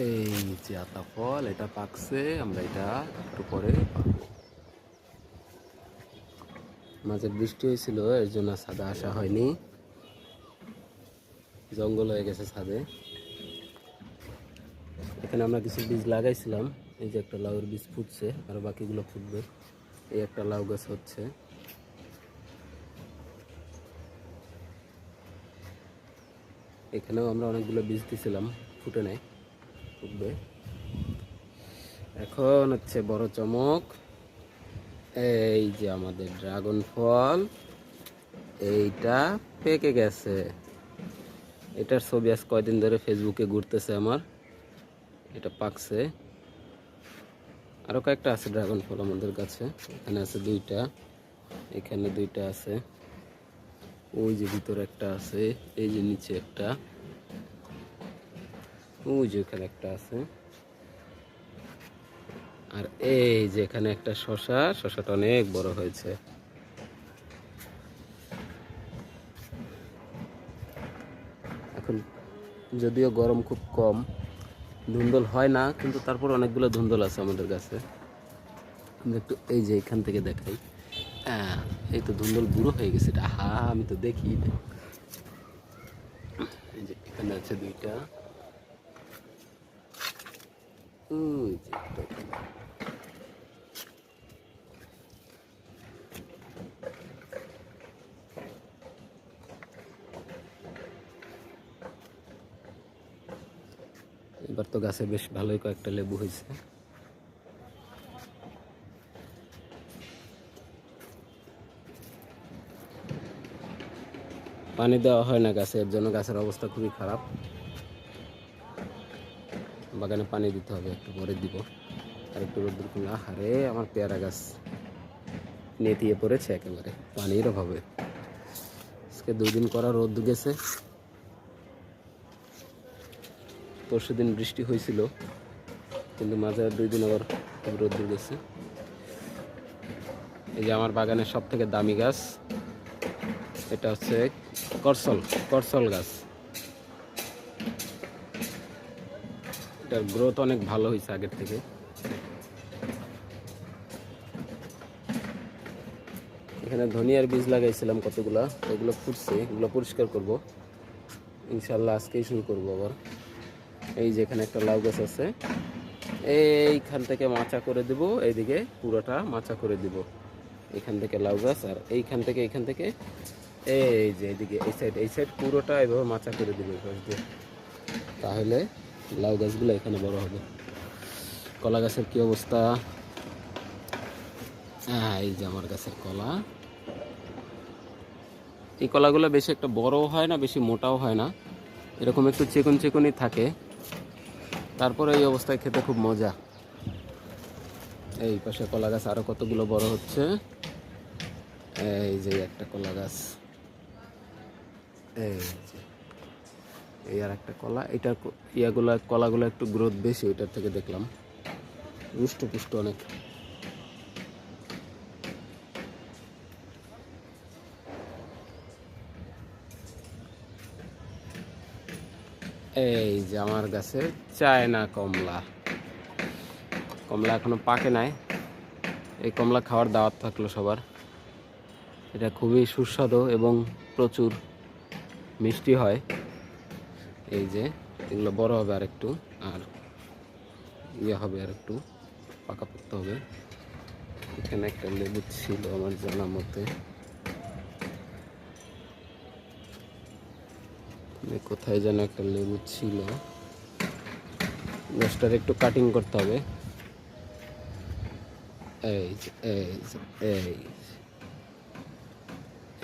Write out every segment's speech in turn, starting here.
এই যে আতা ফল, এটা পাকছে, আমরা এটা একটু পরে মাঝে বৃষ্টি হয়েছিল, এর জন্য ছাদে আসা হয়নি। জঙ্গল হয়ে গেছে ছাদে। এখানে আমরা কিছু বীজ লাগাইছিলাম, এই যে একটা লাউয়ের বীজ ফুটছে, আর বাকিগুলো ফুটবে। এই একটা লাউ গাছ হচ্ছে। এখানেও আমরা অনেকগুলো বীজ দিছিলাম, ফুটে নেয় ফুটবে এখন হচ্ছে বড় চমক। এই যে আমাদের ড্রাগন ফল, এইটা পেকে গেছে। এটার ছবি আজ কয়দিন ধরে ফেসবুকে ঘুরতেছে আমার। এটা পাকছে। আরও কয়েকটা আছে ড্রাগন ফল আমাদের কাছে। এখানে আছে দুইটা, এখানে দুইটা আছে। ওই যে ভিতরে একটা আছে, এই যে নিচে একটা। ওই যে এখানে একটা আছে। আর এই যে এখানে একটা শশা, শশাটা অনেক বড় হয়েছে। এখন যদিও গরম খুব কম, ধুন্দল হয় না, কিন্তু তারপর অনেকগুলো ধুন্দল আছে আমাদের কাছে। একটু এই যে এখান থেকে দেখাই। হ্যাঁ এই তো ধুন্দল বুড়ো হয়ে গেছে এটা। হা আমি তো দেখি। এই যে এখানে আছে দুইটা ওই যে একটা এখানে। এবার তো গাছে বেশ ভালোই কয়েকটা লেবু হয়েছে। পানি দেওয়া হয় না গাছে, এর জন্য গাছের অবস্থা খুবই খারাপ। বাগানে পানি দিতে হবে, একটু পরে দিব। আর একটু রোদ্দুর করলে আরে আমার পেয়ারা গাছ নেতিয়ে পড়েছে একেবারে, পানির অভাবে। আজকে দুই দিন করা রোদ গেছে। পরশু দিন বৃষ্টি হয়েছিল, কিন্তু মাঝে দুই দিন আবার খুব রোদ্দুর গেছে। এই যে আমার বাগানের সব থেকে দামি গাছ, এটা হচ্ছে করসল করসল গাছ। এটার গ্রোথ অনেক ভালো হয়েছে আগের থেকে। এখানে ধনিয়ার বীজ লাগাইছিলাম কতগুলা ওগুলো ফুটছে, এগুলো পরিষ্কার করব। ইনশাল্লাহ আজকেই শুরু করব আবার। এই যে এখানে একটা লাউ গাছ আছে, এইখান থেকে মাচা করে দেব, এইদিকে পুরোটা মাচা করে দিব। এখান থেকে লাউ গাছ আর এইখান থেকে এইখান থেকে, এই যে এইদিকে, এই সাইড এই সাইড পুরোটা এভাবে মাচা করে দিব তাহলে লাউ গাছগুলো এখানে বড় হবে। কলা গাছের কি অবস্থা? হ্যাঁ এই যে আমার গাছের কলা। এই কলাগুলো বেশি একটা বড়ও হয় না, বেশি মোটাও হয় না। এরকম একটু চিকন চিকনই থাকে। তারপরে এই অবস্থায় খেতে খুব মজা। এই পাশে কলা গাছ আরও কতগুলো বড় হচ্ছে। এই যে একটা কলা গাছ। এই যে। এই আর একটা কলা। এটা ইয়াগুলা, কলাগুলো একটু গ্রোথ বেশি এটার থেকে দেখলাম। পুষ্ট অনেক। এই যে আমার গাছে চায়না কমলা। কমলা এখনও পাকে নাই। এই কমলা খাওয়ার দাওয়াত থাকল সবার। এটা খুবই সুস্বাদু এবং প্রচুর মিষ্টি হয়। এই যে, এগুলো বড় হবে আর একটু আর ইয়ে হবে আর একটু পাকা পড়তে হবে। এখানে একটা লেবু ছিল আমার জানা মতে। কোথায় যেন একটা লেবু ছিল। গাছটার একটু কাটিং করতে হবে। এই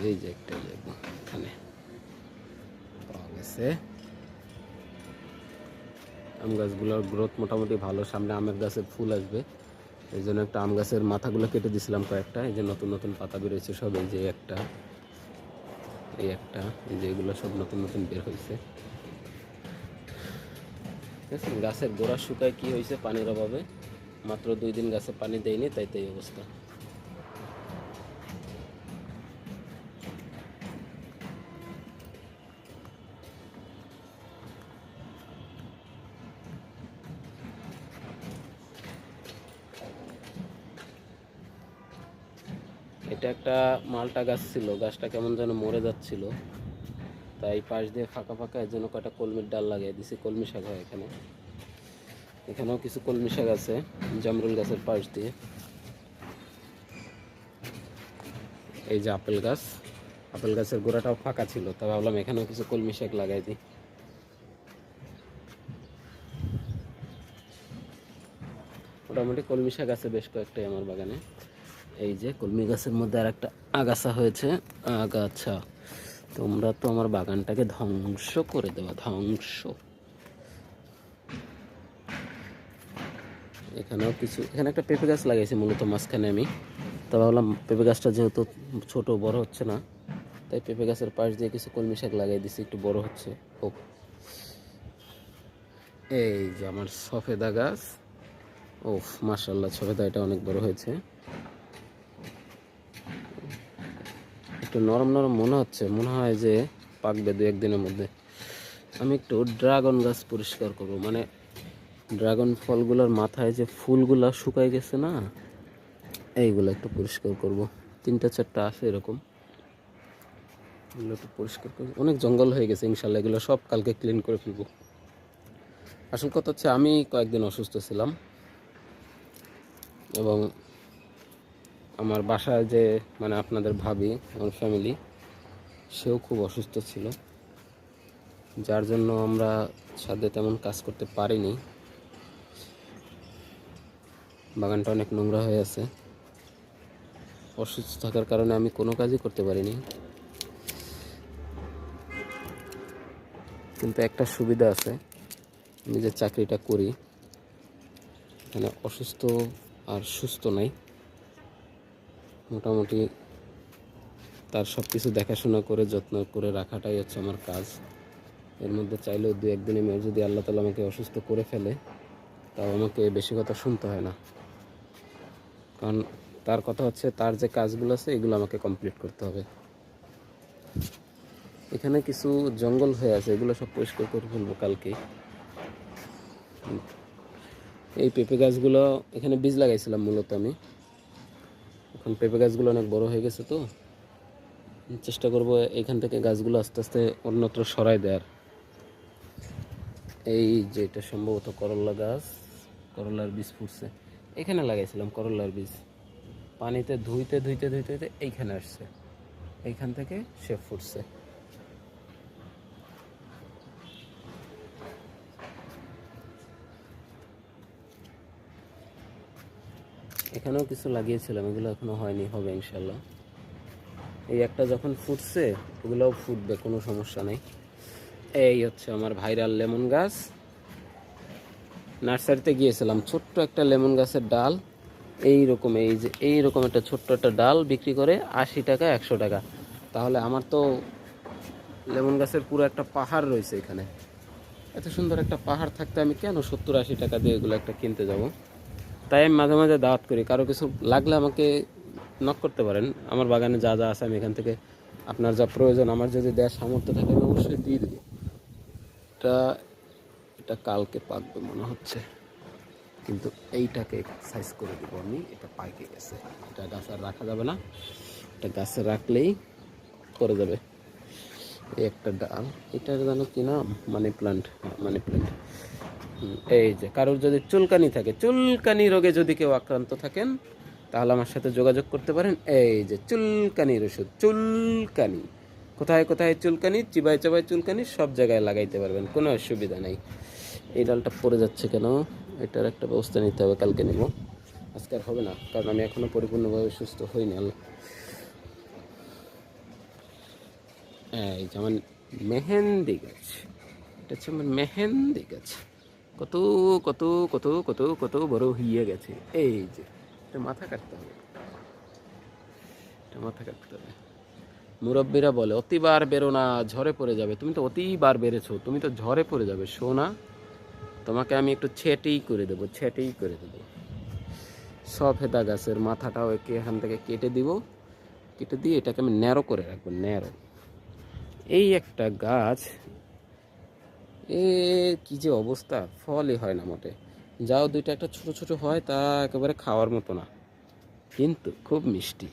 এই যে একটা লেবু এখানে। পাওয়া গেছে। আম গাছগুলোর গ্রোথ মোটামুটি ভালো, সামনে আমের গাছের ফুল আসবে। এই জন্য একটা আম গাছের মাথাগুলো কেটে দিয়েছিলাম কয়েকটা, এই যে নতুন নতুন পাতা বেরোয়েছে সব, এই যে একটা, এই একটা, এই যে এগুলো সব নতুন নতুন বের হয়েছে। ঠিক আছে, গাছের গোড়া শুকায় কি হয়েছে পানির অভাবে? মাত্র দুই দিন গাছে পানি দেয়নি, তাই তাই অবস্থা। এটা একটা মালটা গাছ ছিল, গাছটা কেমন যেন মরে যাচ্ছিল। তাই পাশ দিয়ে ফাঁকা ফাঁকা এর জন্য কয়টা কলমির ডাল লাগিয়ে দিছি, কলমি শাক হয় এখানে। এখানেও কিছু কলমি শাক আছে, জামরুল গাছের পাশ দিয়ে। এই যে আপেল গাছ, আপেল গাছের গোড়াটাও ফাঁকা ছিল, তা ভাবলাম এখানেও কিছু কলমি শাক লাগাই দিই। মোটামুটি কলমি শাক আছে বেশ কয়েকটাই আমার বাগানে। এই যে কলমি গাছের মধ্যে আর একটা আগাছা হয়েছে। আগাছা। তোমরা তো আমার বাগানটাকে ধ্বংস করে দেবা, ধ্বংস। এখানেও কিছু এখানে একটা পেঁপে গাছ লাগাইছি মূলত মাঝখানে আমি। তা ভাবলাম পেঁপে গাছটা যেহেতু ছোট, বড় হচ্ছে না, তাই পেঁপে গাছের পাশ দিয়ে কিছু কলমি শাক লাগাই দিছি, একটু বড় হচ্ছে, হোক। এই যে আমার সফেদা গাছ। ওফ মার্শাল্লাহ সফেদা এটা অনেক বড় হয়েছে। একটু নরম নরম মনে হচ্ছে, মনে হয় যে পাকবে দু একদিনের মধ্যে। আমি একটু ড্রাগন গাছ পরিষ্কার করব। মানে ড্রাগন ফলগুলোর মাথায় যে ফুলগুলা শুকায় গেছে না, এইগুলো একটু পরিষ্কার করব। তিনটা চারটা আছে এরকম। এগুলো একটু পরিষ্কার করব। অনেক জঙ্গল হয়ে গেছে, ইনশাল্লাহ এগুলো সব কালকে ক্লিন করে ফেলব। আসল কথা হচ্ছে আমি কয়েকদিন অসুস্থ ছিলাম এবং আমার বাসায় যে মানে আপনাদের ভাবি আমার ফ্যামিলি সেও খুব অসুস্থ ছিল। যার জন্য আমরা সাথে তেমন কাজ করতে পারিনি। বাগানটা অনেক নোংরা হয়ে আছে। অসুস্থ থাকার কারণে আমি কোনো কাজই করতে পারিনি। কিন্তু একটা সুবিধা আছে, আমি যে চাকরিটা করি মানে অসুস্থ আর সুস্থ নাই। মোটামুটি তার সব কিছু দেখাশোনা করে, যত্ন করে রাখাটাই হচ্ছে আমার কাজ। এর মধ্যে চাইলেও দু একদিনে মেয়ে যদি আল্লাহ তালা আমাকে অসুস্থ করে ফেলে, তাও আমাকে বেশি কথা শুনতে হয় না। কারণ তার কথা হচ্ছে, তার যে কাজগুলো আছে, এগুলো আমাকে কমপ্লিট করতে হবে। এখানে কিছু জঙ্গল হয়ে আছে, এগুলো সব পরিষ্কার করে ফেলব কালকে এই পেঁপে গাছগুলো, এখানে বীজ লাগাইছিলাম মূলত আমি। এখন পেঁপে গাছগুলো অনেক বড় হয়ে গেছে তো। চেষ্টা করব এখান থেকে গাছগুলো আস্তে আস্তে অন্যত্র সরাই দেওয়ার। এই যে এটা সম্ভবত করল্লা গাছ, করলার বীজ ফুটছে। এখানে লাগাইছিলাম করলার বীজ। পানিতে ধুইতে ধুইতে ধুইতে ধুইতে এইখানে আসছে। এইখান থেকে সে ফুটছে। এখানেও কিছু লাগিয়েছিলাম, এগুলো এখনও হয়নি, হবে ইনশাল্লাহ এই একটা যখন ফুটছে ওগুলোও ফুটবে, কোনো সমস্যা নেই। এই হচ্ছে আমার ভাইরাল লেমন গাছ। নার্সারিতে গিয়েছিলাম, ছোট্ট একটা লেমন গাছের ডাল। এই রকম এই যে এই রকম একটা ছোট্ট একটা ডাল বিক্রি করে আশি টাকা, একশো টাকা। তাহলে আমার তো লেমন গাছের পুরো একটা পাহাড় রয়েছে এখানে। এত সুন্দর একটা পাহাড় থাকতে আমি কেন সত্তর আশি টাকা দিয়ে এগুলো একটা কিনতে যাব? তাই আমি মাঝে মাঝে দাওয়াত করি। কারও কিছু লাগলে আমাকে নক করতে পারেন। আমার বাগানে যা যা আছে আমি এখান থেকে আপনার যা প্রয়োজন, আমার যদি দেওয়ার সামর্থ্য থাকে আমি অবশ্যই দিয়ে দেবো। এটা এটা কালকে পাকবে মনে হচ্ছে। কিন্তু এইটাকে সাইজ করে দেবো আমি। এটা পাইকে গেছে। এটা গাছ আর রাখা যাবে না। এটা গাছে রাখলেই করে যাবে। এই একটা ডাল। এটার যেন কি নাম? মানি প্লান্ট মানি প্লান্ট এই যে কারোর যদি চুলকানি থাকে, চুলকানি রোগে যদি কেউ আক্রান্ত থাকেন, তাহলে আমার সাথে যোগাযোগ করতে পারেন। এই যে চুলকানির ওষুধ, চুলকানি। কোথায় কোথায় চুলকানি? চিবাই চাবাই চুলকানি, সব জায়গায় লাগাইতে পারবেন, কোনো অসুবিধা নেই। এই ডালটা পড়ে যাচ্ছে কেন? এটার একটা ব্যবস্থা নিতে হবে, কালকে নেব। আজকে আর হবে না, কারণ আমি এখনও পরিপূর্ণভাবে সুস্থ হইনি, আল্লাহ। এই যেমন মেহেন্দি গাছ, এটা হচ্ছে আমার মেহেন্দি গাছ। কত কত কত কত কত বড় হইয়ে গেছে। এই যে, এটা মাথা কাটতে হবে। এটা মাথা কাটতে হবে। মুরব্বীরা বলে, অতিবার বেরো না, ঝড়ে পড়ে যাবে। তুমি তো অতিবার বেড়েছো, তুমি তো ঝড়ে পড়ে যাবে, শোনা। তোমাকে আমি একটু ছেটেই করে দেবো, ছেটেই করে দেবো। সফেদা গাছের মাথাটাও এখান থেকে কেটে দিব। কেটে দিয়ে এটাকে আমি ন্যারো করে রাখব ন্যারো এই একটা গাছ এ, কি যে অবস্থা? ফলই হয় না মোটে। যাও দুইটা একটা ছোট ছোট হয়, তা একেবারে খাওয়ার মতো না। কিন্তু খুব মিষ্টি।